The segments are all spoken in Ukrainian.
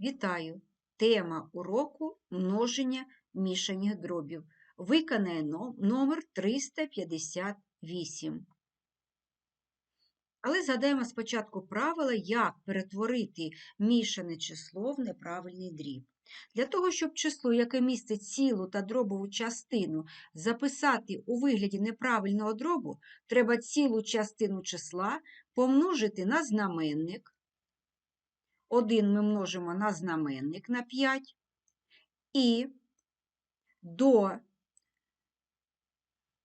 Вітаю! Тема уроку множення мішаних дробів. Виконає номер 358. Але згадаємо спочатку правила, як перетворити мішане число в неправильний дріб. Для того, щоб число, яке містить цілу та дробову частину, записати у вигляді неправильного дробу, треба цілу частину числа помножити на знаменник. 1 ми множимо на знаменник на 5 і до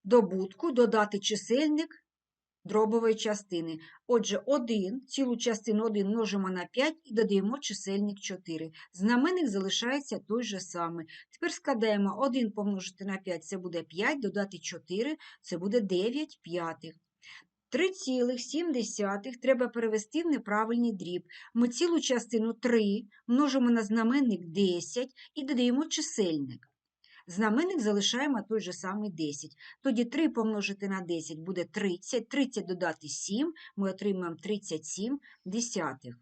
добутку додати чисельник дробової частини. Отже, 1, цілу частину 1 множимо на 5 і додаємо чисельник 4. Знаменник залишається той же самий. Тепер складаємо 1 помножити на 5 це буде 5, додати 4 це буде 9 п'ятих. 3,7 треба перевести в неправильний дріб. Ми цілу частину 3 множимо на знаменник 10 і додаємо чисельник. Знаменник залишаємо той же самий 10. Тоді 3 помножити на 10 буде 30, 30 додати 7, ми отримаємо 37 десятих.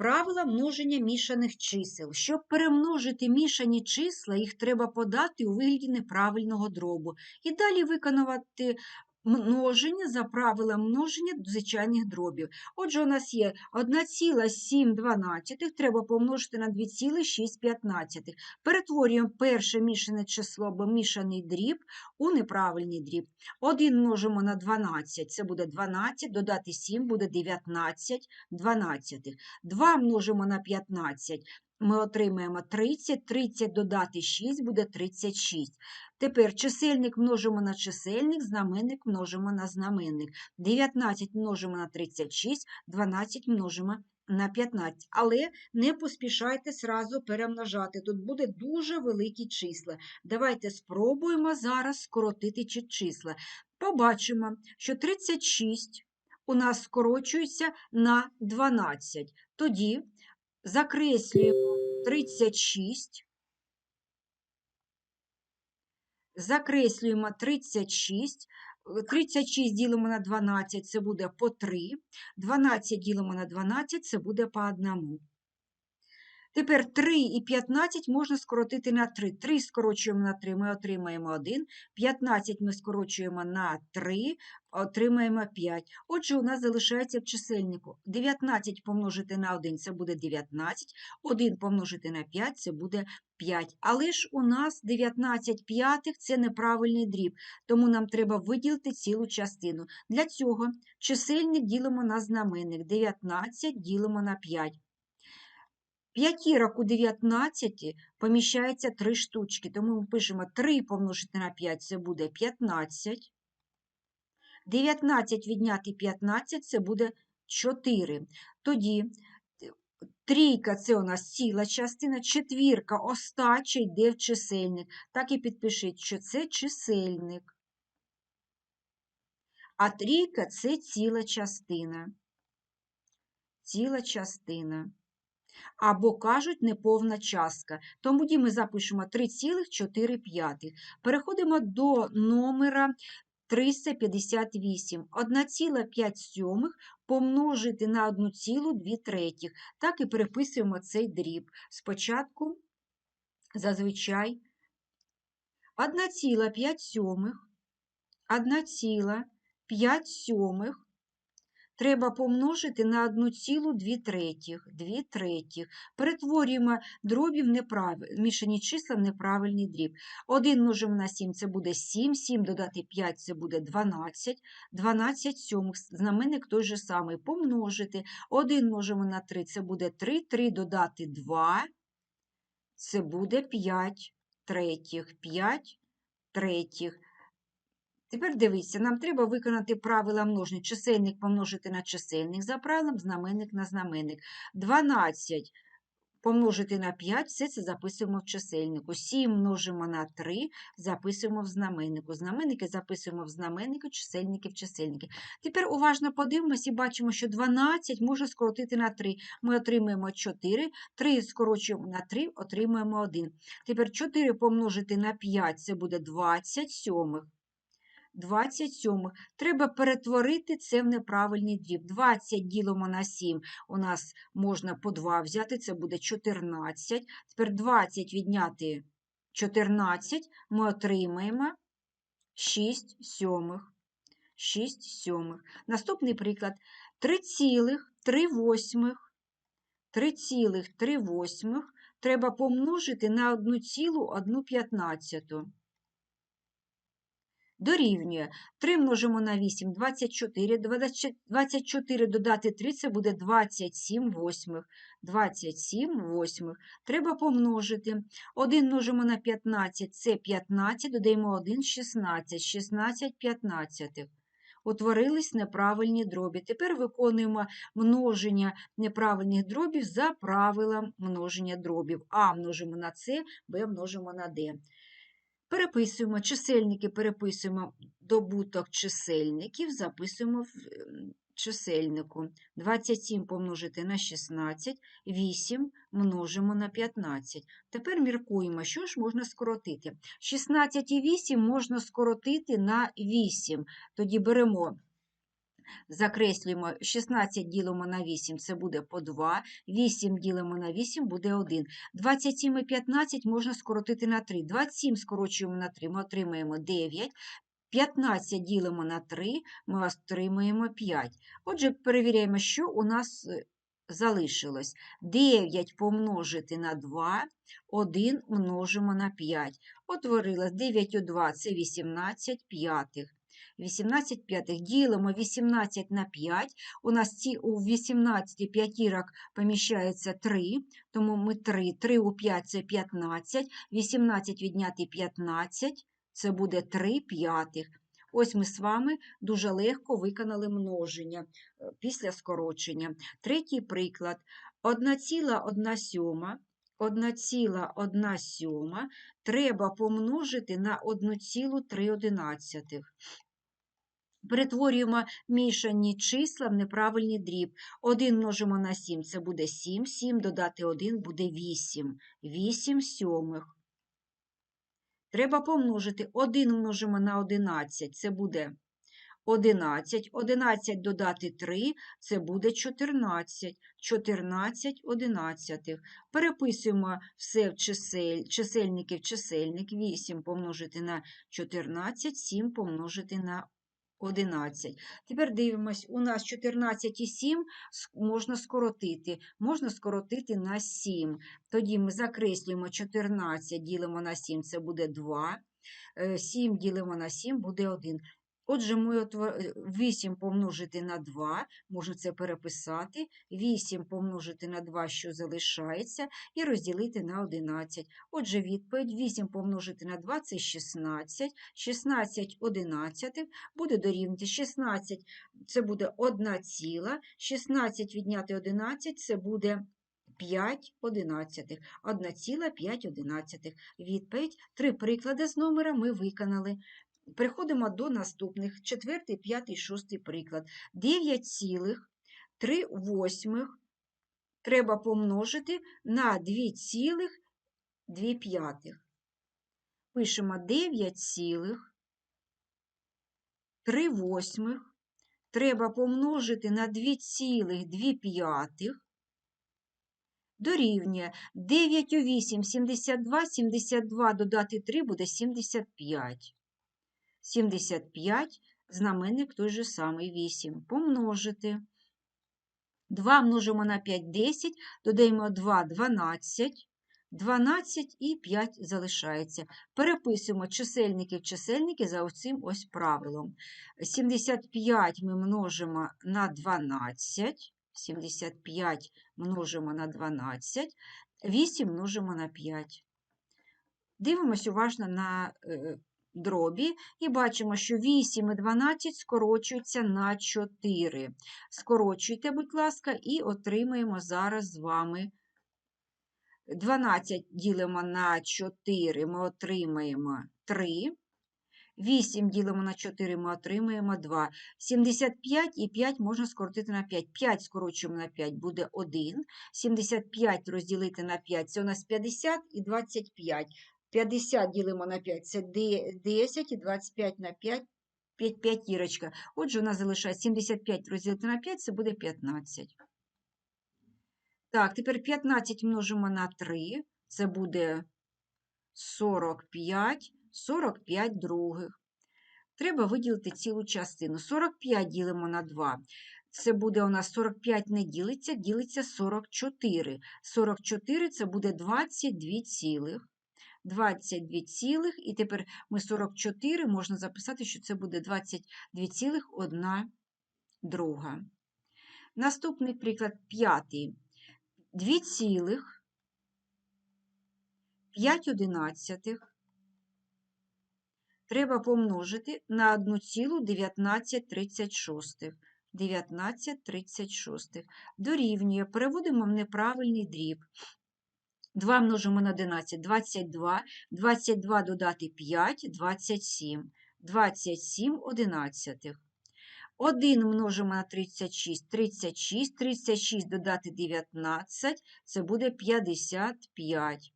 Правила множення мішаних чисел. Щоб перемножити мішані числа, їх треба подати у вигляді неправильного дробу. І далі виконувати множення за правилом множення звичайних дробів. Отже, у нас є 1,7 треба помножити на 2,6. Перетворюємо перше мішане число або мішаний дріб у неправильний дріб. 1 множимо на 12, це буде 12, додати 7 буде 19 12. 2 множимо на 15, ми отримаємо 30, 30 додати 6 буде 36. Тепер чисельник множимо на чисельник, знаменник множимо на знаменник. 19 множимо на 36, 12 множимо на 15. Але не поспішайте сразу перемножати. Тут буде дуже великі числа. Давайте спробуємо зараз скоротити ці числа. Побачимо, що 36 у нас скорочується на 12. Тоді закреслюємо 36. Закреслюємо 36. 36 ділимо на 12, це буде по 3. 12 ділимо на 12, це буде по 1. Тепер 3 і 15 можна скоротити на 3. 3 скорочуємо на 3, ми отримаємо 1. 15 ми скорочуємо на 3, отримаємо 5. Отже, у нас залишається в чисельнику 19 помножити на 1 це буде 19, 1 помножити на 5 це буде 5. Але ж у нас 19 п'ятих це неправильний дріб, тому нам треба виділити цілу частину. Для цього чисельник ділимо на знаменник, 19 ділимо на 5. П'ятірок у 19 поміщається 3 штучки, тому ми пишемо 3 помножити на 5 це буде 15. 19 відняти 15 це буде 4. Тоді трійка це у нас ціла частина, четвірка остача йде в чисельник. Так і підпишіть, що це чисельник. А трійка це ціла частина. Ціла частина або кажуть неповна частка. Тому ми запишемо 3,4. Переходимо до номера 358. 1,5 помножити на 1,2 третіх. Так і переписуємо цей дріб. Спочатку, зазвичай, 1,5 сьомих, 1,5 сьомих треба помножити на 1,2 третіх. 2 третіх. Перетворюємо дробів неправ... мішані числа в неправильний дріб. 1 множимо на 7 це буде 7, 7 додати 5 це буде 12, 12 сьомих, знаменник той же самий. Помножити. 1 множимо на 3 це буде 3, 3 додати 2, це буде 5 третіх, 5 третіх. Тепер дивіться, нам треба виконати правила множення. Чисельник помножити на чисельник за правилом, знаменник на знаменник. 12 помножити на 5, все це записуємо в чисельнику. 7 множимо на 3, записуємо в знаменнику. Знаменники записуємо в знаменнику, чисельники в чисельники. Тепер уважно подивимося і бачимо, що 12 може скоротити на 3. Ми отримуємо 4, 3 скорочуємо на 3, отримуємо 1. Тепер 4 помножити на 5 це буде 27. 27. Треба перетворити це в неправильний дріб. 20 ділимо на 7. У нас можна по 2 взяти, це буде 14. Тепер 20 відняти 14, ми отримаємо 6 сьомих. 6 сьомих. Наступний приклад. 3,3 восьмих. 3,3 восьмих треба помножити на 1,1 п'ятнадцяту. Дорівнює 3 множимо на 8, 24, 24 додати 3, це буде 27 восьмих. 27 восьмих. Треба помножити. 1 множимо на 15, це 15, додаємо 1, 16, 16 п'ятнадцятих. Утворились неправильні дробі. Тепер виконуємо множення неправильних дробів за правилом множення дробів. А множимо на С, Б множимо на Д. Переписуємо чисельники, переписуємо добуток чисельників, записуємо в ем, чисельнику. 27 помножити на 16, 8 множимо на 15. Тепер міркуємо, що ж можна скоротити. 16 і 8 можна скоротити на 8. Тоді беремо Закреслюємо 16 ділимо на 8, це буде по 2, 8 ділимо на 8 буде 1. 27 і 15 можна скоротити на 3. 27 скорочуємо на 3, ми отримаємо 9. 15 ділимо на 3, ми отримаємо 5. Отже, перевіряємо, що у нас е, залишилось. 9 помножити на 2, 1 множимо на 5. Утворилось 9 у 2 це 18 п'ятих. 18 п'ятих. Ділимо 18 на 5. У нас ці у 18 п'ятірок поміщається 3, тому ми 3. 3 у 5 це 15. 18 відняти 15 це буде 3 п'ятих. Ось ми з вами дуже легко виконали множення е, після скорочення. Третій приклад. 1,1 сьома. 1,1 сьома треба помножити на 1,3. Перетворюємо мішані числа в неправильний дріб. 1 множимо на 7, це буде 7, 7 додати 1 буде 8. 8 сьомих. Треба помножити 1 множимо на 11, це буде 11. 11 додати 3, це буде 14. 14 одинадцятих. Переписуємо все в чисель, чисельники в чисельник. 8 помножити на 14, 7 помножити на 11. Тепер дивимось, у нас 14 і 7 можна скоротити. Можна скоротити на 7. Тоді ми закреслюємо 14, ділимо на 7, це буде 2. 7 е, ділимо на 7 буде 1. Отже, ми 8 е, помножити на 2, можу це переписати, 8 помножити на 2, що залишається, і розділити на 11. Отже, відповідь 8 помножити на 2 це 16, 16 одинадцятих буде дорівнювати 16, це буде 1 ціла, 16 відняти 11 це буде 5 одинадцятих, 1,5 одинадцятих. Відповідь. Три приклади з номера ми виконали. Переходимо до наступних. Четвертий, п'ятий, шостий приклад. 9,3 восьмих треба помножити на 2,2 п'ятих. Пишемо 9,3 восьмих треба помножити на 2,2 п'ятих. Дорівнює 9 у 8, 72, 72 додати 3 буде 75. 75, знаменник той же самий 8. Помножити. 2 множимо на 5 10, додаємо 2 12, 12 і 5 залишається. Переписуємо чисельники в чисельники за оцим ось правилом. 75 ми множимо на 12, 75 множимо на 12, 8 множимо на 5. Дивимось уважно на е, дробі і бачимо, що 8 і 12 скорочуються на 4. Скорочуйте, будь ласка, і отримаємо зараз з вами 12 ділимо на 4, ми отримаємо 3. 8 ділимо на 4, ми отримаємо 2. 75 і 5 можна скоротити на 5. 5 скорочуємо на 5 буде 1. 75 розділити на 5 це у нас 50 і 25. 50 ділимо на 5 це 10 і 25 на 5 5 п'ятірочка. Отже, у нас залишається 75 розділити на 5, це буде 15. Так, тепер 15 множимо на 3, це буде 45, 45 других. Треба виділити цілу частину. 45 ділимо на 2. Це буде у нас 45 не ділиться, ділиться 44. 44 це буде 22 цілих. 22 цілих, і тепер ми 44 можна записати, що це буде 22 цілих 1 друга. Наступний приклад п'ятий. 2 цілих 5 одинадцятих треба помножити на 1,1936. 1936. Дорівнює, переводимо в неправильний дріб. 2 множимо на 11, 22, 22 додати 5, 27, 27 одинадцятих. 1 множимо на 36, 36, 36 додати 19, це буде 55.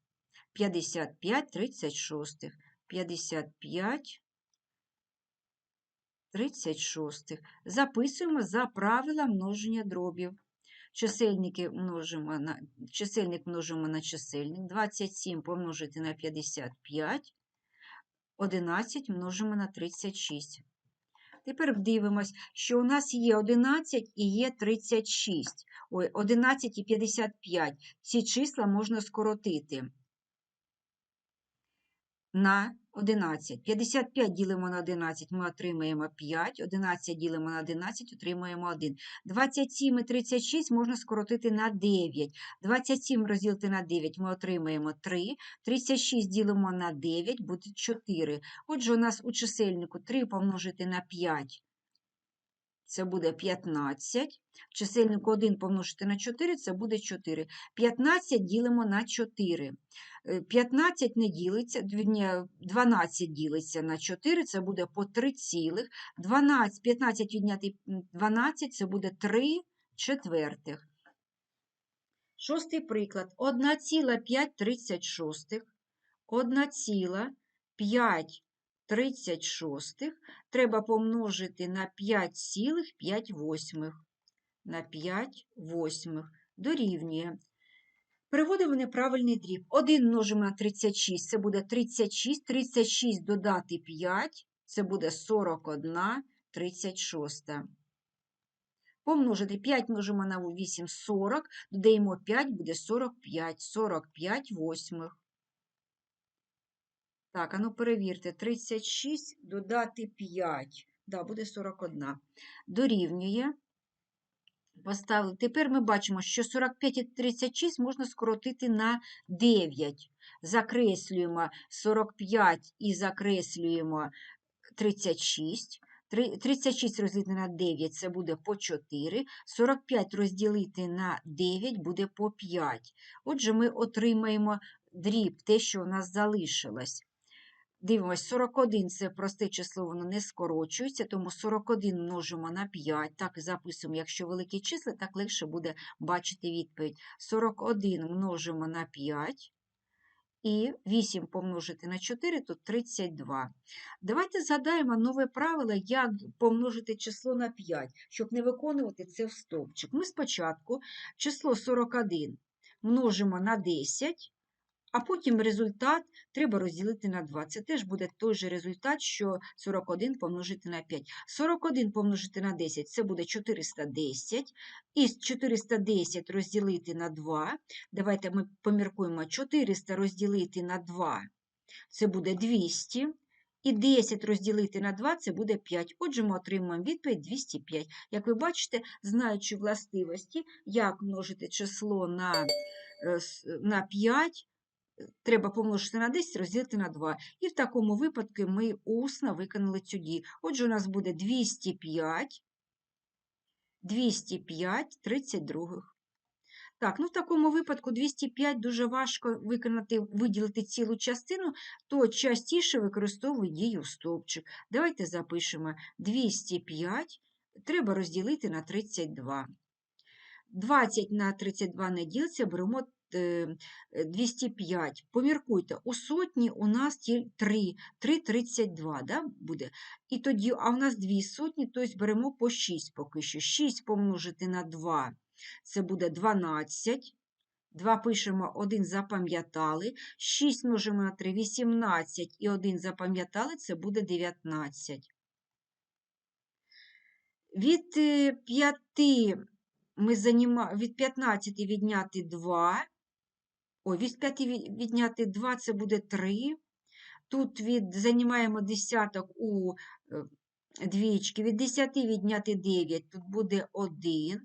55 36, 55 36. Записуємо за правила множення дробів. Чисельники множимо на, Чисельник множимо на чисельник. 27 помножити на 55, 11 множимо на 36. Тепер дивимось, що у нас є 11 і є 36. Ой, 11 і 55. Ці числа можна скоротити на 11. 55 ділимо на 11, ми отримаємо 5, 11 ділимо на 11, отримаємо 1. 27 і 36 можна скоротити на 9. 27 розділити на 9 ми отримаємо 3, 36 ділимо на 9, буде 4. Отже, у нас у чисельнику 3 помножити на 5 це буде 15. Чисельник 1 помножити на 4, це буде 4. 15 ділимо на 4. 15 е, не ділиться, 12 ділиться на 4, це буде по 3 цілих. 12, 15 відняти 12, це буде 3 четвертих. Шостий приклад. 1,536. 1,5 36 треба помножити на 5,5 на 5 восьмих дорівнює. Переводимо неправильний дріб. 1 множимо на 36, це буде 36, 36 додати 5, це буде 41, 36. Помножити 5 множимо на 8 40, додаємо 5, буде 45, 45 восьмих. Так, а ну перевірте, 36 додати 5. Да, буде 41. Дорівнює. Поставили. Тепер ми бачимо, що 45 і 36 можна скоротити на 9. Закреслюємо 45 і закреслюємо 36. 36 розділити на 9 це буде по 4. 45 розділити на 9 буде по 5. Отже, ми отримаємо дріб, те, що у нас залишилось. Дивимось, 41 це просте число, воно не скорочується, тому 41 множимо на 5. Так записуємо, якщо великі числа, так легше буде бачити відповідь. 41 множимо на 5. І 8 помножити на 4, тут 32. Давайте згадаємо нове правило, як помножити число на 5, щоб не виконувати це в стовпчик. Ми спочатку число 41 множимо на 10 а потім результат треба розділити на 2. Це теж буде той же результат, що 41 помножити на 5. 41 помножити на 10 це буде 410. І 410 розділити на 2. Давайте ми поміркуємо 400 розділити на 2. Це буде 200. І 10 розділити на 2 це буде 5. Отже, ми отримуємо відповідь 205. Як ви бачите, знаючи властивості, як множити число на е, на 5, треба помножити на 10, розділити на 2. І в такому випадку ми усно виконали цю дію. Отже, у нас буде 205, 205 32. Так, ну в такому випадку 205 дуже важко виконати, виділити цілу частину, то частіше використовую дію стовпчик. Давайте запишемо 205 треба розділити на 32. 20 на 32 не ділиться, беремо 205. Поміркуйте, у сотні у нас тільки 3, 3 32 да, буде. І тоді, а у нас 2 сотні, тобто беремо по 6 поки що. 6 помножити на 2, це буде 12. 2 пишемо, 1 запам'ятали. 6 множимо на 3, 18 і 1 запам'ятали, це буде 19. Від 5 ми заніма... від 15 відняти 2. Ой, від 5 відняти 2 це буде 3. Тут від займаємо десяток у е, двічки. Від 10 відняти 9, тут буде 1.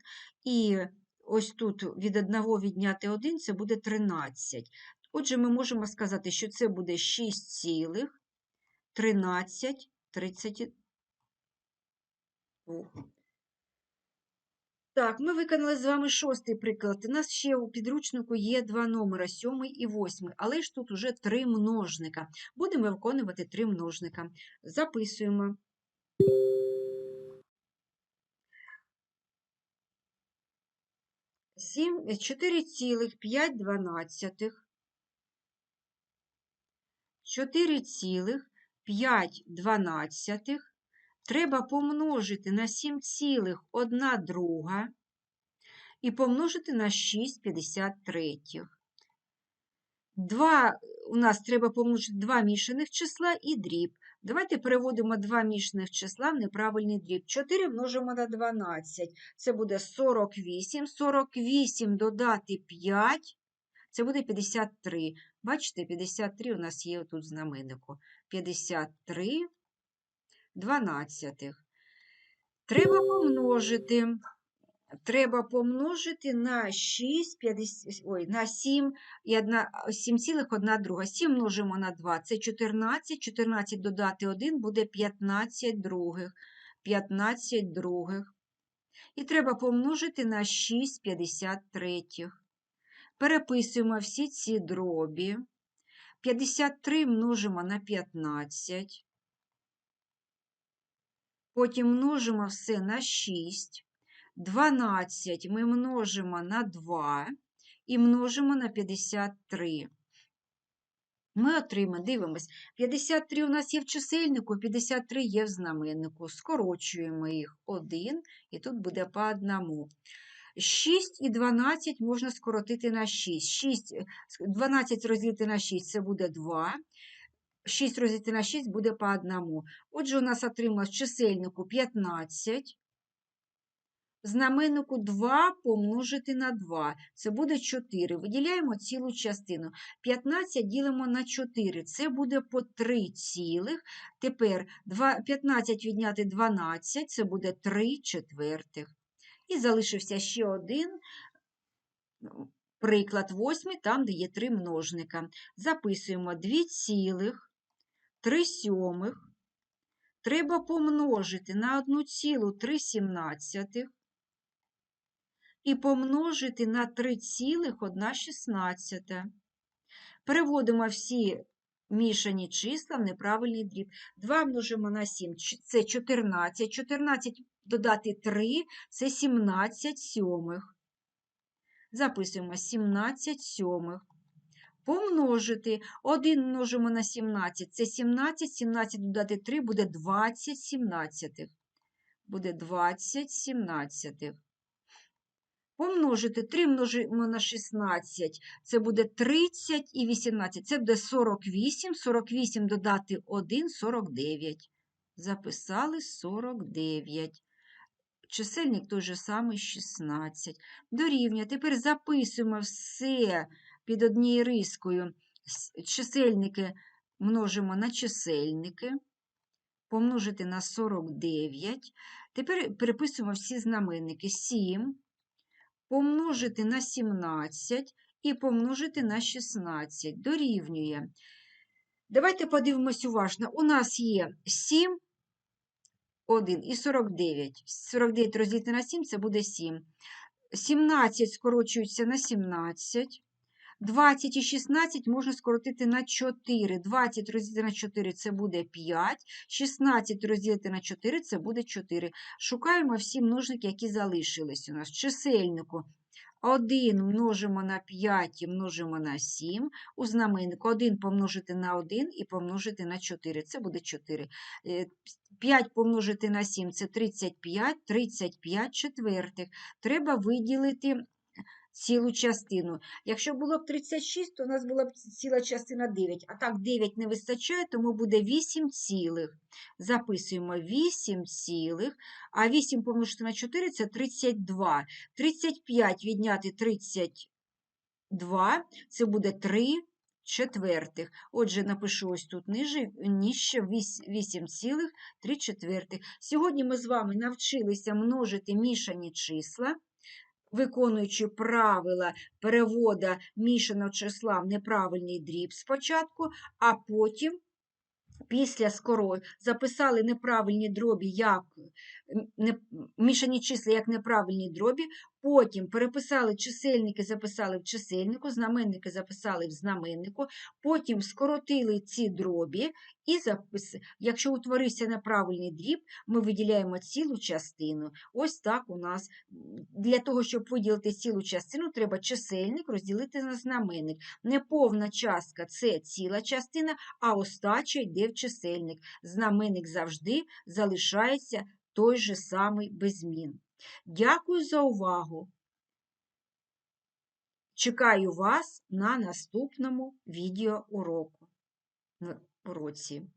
І ось тут від 1 відняти 1 це буде 13. Отже, ми можемо сказати, що це буде 6 цілих 13 32. Так, ми виконали з вами шостий приклад. У нас ще у підручнику є два номера, сьомий і восьмий, але ж тут уже три множника. Будемо виконувати три множника. Записуємо. Сім, 4,5 дванадцятих. 4,5 дванадцятих треба помножити на 7,1 друга і помножити на 6,53. Два, у нас треба помножити два мішаних числа і дріб. Давайте переводимо два мішаних числа в неправильний дріб. 4 множимо на 12. Це буде 48. 48 додати 5. Це буде 53. Бачите, 53 у нас є тут знаменнику. 53 дванадцятих. Треба помножити. Треба помножити на 6, 50, ой, на 7 і 7,1 друга. 7 множимо на 2, це 14, 14 додати 1 буде 15 других. 15 других. І треба помножити на 6 53. Переписуємо всі ці дробі. 53 множимо на 15. Потім множимо все на 6. 12 ми множимо на 2 і множимо на 53. Ми отримаємо, дивимось, 53 у нас є в чисельнику, 53 є в знаменнику. Скорочуємо їх 1, і тут буде по одному. 6 і 12 можна скоротити на 6. 6 12 розділити на 6 це буде 2. 6 розділити на 6 буде по одному. Отже, у нас отрималось чисельнику 15. Знаменнику 2 помножити на 2. Це буде 4. Виділяємо цілу частину. 15 ділимо на 4. Це буде по 3 цілих. Тепер 15 відняти 12, це буде 3 четвертих. І залишився ще один приклад восьмий, там, де є 3 множника. Записуємо 2 цілих. 3 сьомих треба помножити на 1,3 і помножити на 3,1. Переводимо всі мішані числа в неправильний дріб. 2 множимо на 7 це 14. 14 додати 3 це 17 сьомих. Записуємо 17 сьомих помножити. 1 множимо на 17, це 17, 17 додати 3 буде 20 17. Буде 20 17. Помножити 3 множимо на 16, це буде 30 і 18. Це буде 48, 48 додати 1 49. Записали 49. Чисельник той же самий 16. Дорівнює. Тепер записуємо все під однією рискою чисельники множимо на чисельники, помножити на 49. Тепер переписуємо всі знаменники 7, помножити на 17 і помножити на 16. Дорівнює. Давайте подивимось уважно. У нас є 7, 1 і 49. 49 розділити на 7 це буде 7. 17 скорочується на 17. 20 і 16 можна скоротити на 4. 20 розділити на 4 це буде 5. 16 розділити на 4 це буде 4. Шукаємо всі множники, які залишились у нас. Чисельнику 1 множимо на 5 і множимо на 7. У знаменнику 1 помножити на 1 і помножити на 4. Це буде 4. 5 помножити на 7 – це 35, 35 четвертих. Треба виділити цілу частину. Якщо було б 36, то у нас була б ціла частина 9. А так 9 не вистачає, тому буде 8 цілих. Записуємо 8 цілих, а 8 помножити на 4 – це 32. 35 відняти 32 – це буде 3 четвертих. Отже, напишу ось тут ниже, нижче 8 цілих 3 четвертих. Сьогодні ми з вами навчилися множити мішані числа виконуючи правила перевода мішаного числа в неправильний дріб спочатку, а потім, після скоро, записали неправильні дробі як мішані числа як неправильні дробі, потім переписали чисельники, записали в чисельнику, знаменники записали в знаменнику, потім скоротили ці дробі і записали. Якщо утворився неправильний дріб, ми виділяємо цілу частину. Ось так у нас. Для того, щоб виділити цілу частину, треба чисельник розділити на знаменник. Неповна частка це ціла частина, а остача йде в чисельник. Знаменник завжди залишається той же самий без змін. Дякую за увагу. Чекаю вас на наступному відеоуроку уроці.